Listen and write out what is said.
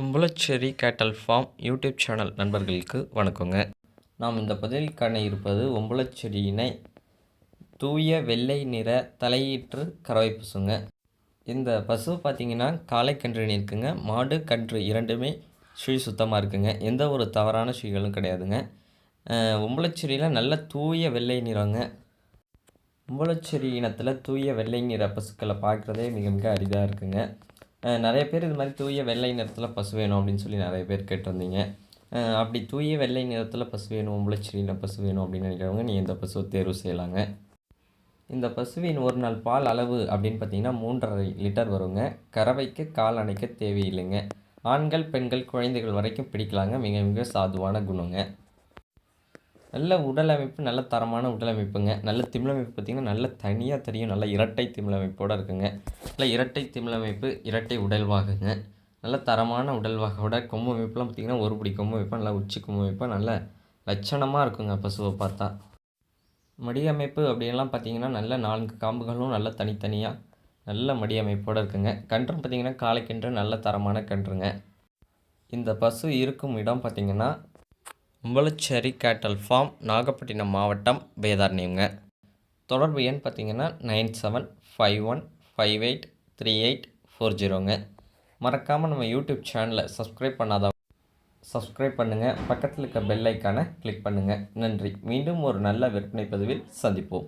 கும்பலச்சேரி கேட்டல் form YouTube channel நண்பர்களுக்கு வணக்கங்க. நாம் இந்த பதிவில் காண இருப்பது ஒம்பளச்சேரியினை தூய வெள்ளை நிற தலையீற்று கறவை பசுங்க. இந்த பசு பார்த்திங்கன்னா காளை கன்று இருக்குங்க. மாடு கன்று இரண்டுமே சுழி சுத்தமாக இருக்குங்க. எந்த ஒரு தவறான சுழிகளும் கிடையாதுங்க. ஒம்பளச்சேரியில் நல்ல தூய வெள்ளை நிறங்க. உம்பளச்சேரி இனத்தில் தூய வெள்ளை நிற பசுக்களை பார்க்குறதே மிக மிக அரிதாக இருக்குங்க. நிறைய பேர் இது மாதிரி தூய வெள்ளை நிறத்தில் பசு வேணும் அப்படின்னு சொல்லி நிறைய பேர் கேட்டிருந்தீங்க. அப்படி தூய வெள்ளை நிறத்தில் பசு வேணும் உம்பளச்சேரியில் பசு வேணும் அப்படின்னு நினைக்கிறவங்க நீங்கள் இந்த பசுவை தேர்வு செய்யலாங்க. இந்த பசுவின் ஒரு நாள் பால் அளவு அப்படின்னு பார்த்தீங்கன்னா மூன்றரை லிட்டர் வருங்க. கறவைக்கு கால் அணைக்க தேவையில்லைங்க. ஆண்கள் பெண்கள் குழந்தைகள் வரைக்கும் பிடிக்கலாங்க. மிக மிக சாதுவான குணங்க. நல்ல உடல் அமைப்பு நல்ல தரமான உடல் அமைப்புங்க நல்ல திமிழமைப்பு பார்த்திங்கன்னா நல்ல தனியாக தெரியும். நல்ல இரட்டை திமிழமைப்போடு இருக்குங்க. நல்ல இரட்டை திமிழமைப்பு இரட்டை உடல்வாகுங்க. நல்ல தரமான உடல்வாகோட கொம்பு அமைப்புலாம் பார்த்திங்கன்னா ஒரு பிடி கொம்பு அமைப்பாக நல்லா உச்சி கொம்பு அமைப்பாக நல்ல லட்சணமாக இருக்குங்க பசுவை பார்த்தா. மடி அமைப்பு பார்த்திங்கன்னா நல்ல நான்கு காம்புகளும் நல்ல தனித்தனியாக நல்ல மடி அமைப்போடு இருக்குங்க. கன்றும் பார்த்திங்கன்னா காலைக்கன்று நல்ல தரமான கன்றுங்க. இந்த பசு இருக்கும் இடம் பார்த்திங்கன்னா உம்பளச்சேரி கேட்டல் ஃபார்ம் நாகப்பட்டினம் மாவட்டம் வேதாரண்யங்க தொடர்பு எண் பார்த்தீங்கன்னா nine seven five one five eight three eight four ஜீரோங்க. மறக்காமல் நம்ம யூடியூப் சேனலை சப்ஸ்கிரைப் பண்ணாத சப்ஸ்கிரைப் பண்ணுங்கள் பக்கத்தில் இருக்க பெல் ஐக்கானை கிளிக் பண்ணுங்கள் நன்றி. மீண்டும் ஒரு நல்ல விற்பனை பதிவில் சந்திப்போம்.